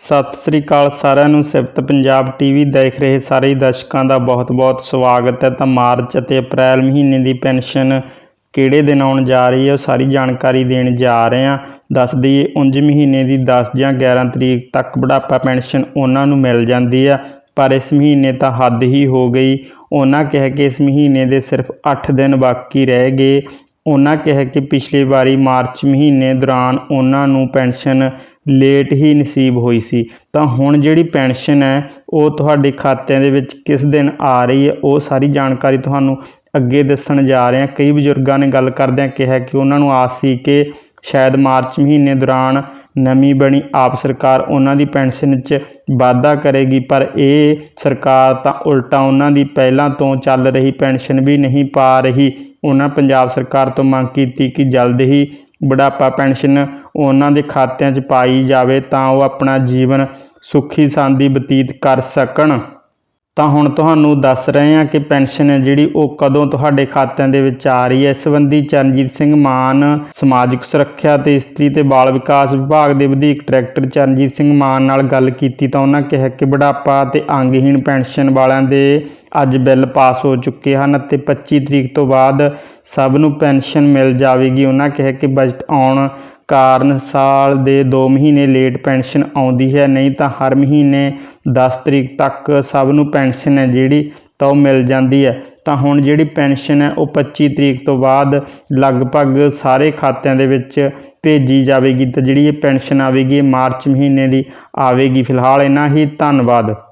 ਸਤਿ ਸ੍ਰੀ ਅਕਾਲ ਸਾਰਿਆਂ ਨੂੰ। ਸਿਫਤ ਪੰਜਾਬ ਟੀਵੀ ਦੇਖ ਰਹੇ ਸਾਰੇ ਦਰਸ਼ਕਾਂ ਦਾ ਬਹੁਤ-ਬਹੁਤ ਸਵਾਗਤ ਹੈ। ਤਾਂ ਮਾਰਚ ਅਤੇ ਅਪ੍ਰੈਲ ਮਹੀਨੇ ਦੀ ਪੈਨਸ਼ਨ ਕਿਹੜੇ ਦਿਨ ਆਉਣ ਜਾ ਰਹੀ ਹੈ ਉਹ ਸਾਰੀ ਜਾਣਕਾਰੀ ਦੇਣ ਜਾ ਰਹੇ ਹਾਂ। ਦੱਸ ਦਈਏ, ਉਂਝ ਮਹੀਨੇ ਦੀ 10 ਜਾਂ 11 ਤਰੀਕ ਤੱਕ ਬੁਢਾਪਾ ਪੈਨਸ਼ਨ ਉਹਨਾਂ ਨੂੰ ਮਿਲ ਜਾਂਦੀ ਹੈ। ਪਰ ਇਸ ਮਹੀਨੇ ਤਾਂ ਹੱਦ ਹੀ ਹੋ ਗਈ। ਉਹਨਾਂ ਕਿਹਾ ਕਿ ਇਸ ਮਹੀਨੇ ਦੇ ਸਿਰਫ 8 ਦਿਨ ਬਾਕੀ ਰਹਿ ਗਏ। ਉਹਨਾਂ ਕਿਹਾ ਕਿ ਪਿਛਲੀ ਵਾਰੀ ਮਾਰਚ ਮਹੀਨੇ ਦੌਰਾਨ ਉਹਨਾਂ ਨੂੰ ਪੈਨਸ਼ਨ ਲੇਟ ਹੀ ਨਸੀਬ ਹੋਈ ਸੀ। ਤਾਂ ਹੁਣ ਜਿਹੜੀ ਪੈਨਸ਼ਨ ਹੈ, ਉਹ ਤੁਹਾਡੇ ਖਾਤਿਆਂ ਦੇ ਵਿੱਚ ਕਿਸ ਦਿਨ ਆ ਰਹੀ ਹੈ, ਉਹ ਸਾਰੀ ਜਾਣਕਾਰੀ ਤੁਹਾਨੂੰ ਅੱਗੇ ਦੱਸਣ ਜਾ ਰਹੇ ਹਾਂ। ਕਈ ਬਜ਼ੁਰਗਾਂ ਨੇ ਗੱਲ ਕਰਦਿਆਂ ਕਿਹਾ ਕਿ ਉਹਨਾਂ ਨੂੰ ਆਸ ਸੀ ਕਿ ਸ਼ਾਇਦ ਮਾਰਚ ਮਹੀਨੇ ਦੌਰਾਨ ਨਵੀਂ ਬਣੀ। ਆਪ ਸਰਕਾਰ ਉਹਨਾਂ ਦੀ ਪੈਨਸ਼ਨ 'ਚ ਵਾਧਾ ਕਰੇਗੀ, ਪਰ ਇਹ ਸਰਕਾਰ ਤਾਂ ਉਲਟਾ ਉਹਨਾਂ ਦੀ ਪਹਿਲਾਂ ਤੋਂ ਚੱਲ ਰਹੀ ਪੈਨਸ਼ਨ ਵੀ ਨਹੀਂ ਪਾ ਰਹੀ। ਉਹਨਾਂ ਪੰਜਾਬ ਸਰਕਾਰ ਤੋਂ ਮੰਗ ਕੀਤੀ ਕਿ ਜਲਦ ਹੀ ਬੁਢਾਪਾ ਪੈਨਸ਼ਨ ਉਹਨਾਂ ਦੇ ਖਾਤਿਆਂ 'ਚ ਪਾਈ ਜਾਵੇ ਤਾਂ ਉਹ ਆਪਣਾ ਜੀਵਨ ਸੁਖੀ ਸਾਂਦੀ ਬਤੀਤ ਕਰ ਸਕਣ। ਤਾਂ ਹੁਣ ਤੁਹਾਨੂੰ ਦੱਸ ਰਹੇ ਹਾਂ ਕਿ ਪੈਨਸ਼ਨ ਹੈ ਜਿਹੜੀ ਉਹ ਕਦੋਂ ਤੁਹਾਡੇ ਖਾਤਿਆਂ ਦੇ ਵਿੱਚ ਆ ਰਹੀ ਹੈ। ਇਸ ਸੰਬੰਧੀ ਚਰਨਜੀਤ ਸਿੰਘ ਮਾਨ, ਸਮਾਜਿਕ ਸੁਰੱਖਿਆ ਤੇ ਇਸਤਰੀ ਤੇ ਬਾਲ ਵਿਕਾਸ ਵਿਭਾਗ ਦੇ ਵਧੀਕ ਡਾਇਰੈਕਟਰ ਚਰਨਜੀਤ ਸਿੰਘ ਮਾਨ ਨਾਲ ਗੱਲ ਕੀਤੀ ਤਾਂ ਉਹਨਾਂ ਕਿਹਾ ਕਿ ਬੁਢਾਪਾ ਤੇ ਅੰਗਹੀਣ ਪੈਨਸ਼ਨ ਵਾਲਿਆਂ ਦੇ ਅੱਜ ਬਿੱਲ ਪਾਸ ਹੋ ਚੁੱਕੇ ਹਨ ਅਤੇ 25 ਤਰੀਕ ਤੋਂ ਬਾਅਦ ਸਭ ਨੂੰ ਪੈਨਸ਼ਨ ਮਿਲ ਜਾਵੇਗੀ। ਉਹਨਾਂ ਕਿਹਾ ਕਿ ਬਜਟ ਆਉਣ ਕਾਰਨ ਸਾਲ ਦੇ 2 ਮਹੀਨੇ ਲੇਟ ਪੈਨਸ਼ਨ ਆਉਂਦੀ ਹੈ, ਨਹੀਂ ਤਾਂ ਹਰ ਮਹੀਨੇ 10 ਤਰੀਕ ਤੱਕ ਸਭ ਨੂੰ ਪੈਨਸ਼ਨ ਹੈ ਜਿਹੜੀ, ਤਾਂ ਉਹ ਮਿਲ ਜਾਂਦੀ ਹੈ। ਤਾਂ ਹੁਣ ਜਿਹੜੀ ਪੈਨਸ਼ਨ ਹੈ, ਉਹ 25 ਤਰੀਕ ਤੋਂ ਬਾਅਦ ਲਗਭਗ ਸਾਰੇ ਖਾਤਿਆਂ ਦੇ ਵਿੱਚ ਭੇਜੀ ਜਾਵੇਗੀ। ਤਾਂ ਜਿਹੜੀ ਇਹ ਪੈਨਸ਼ਨ ਆਵੇਗੀ, ਇਹ ਮਾਰਚ ਮਹੀਨੇ ਦੀ ਆਵੇਗੀ। ਫਿਲਹਾਲ ਇੰਨਾ ਹੀ, ਧੰਨਵਾਦ।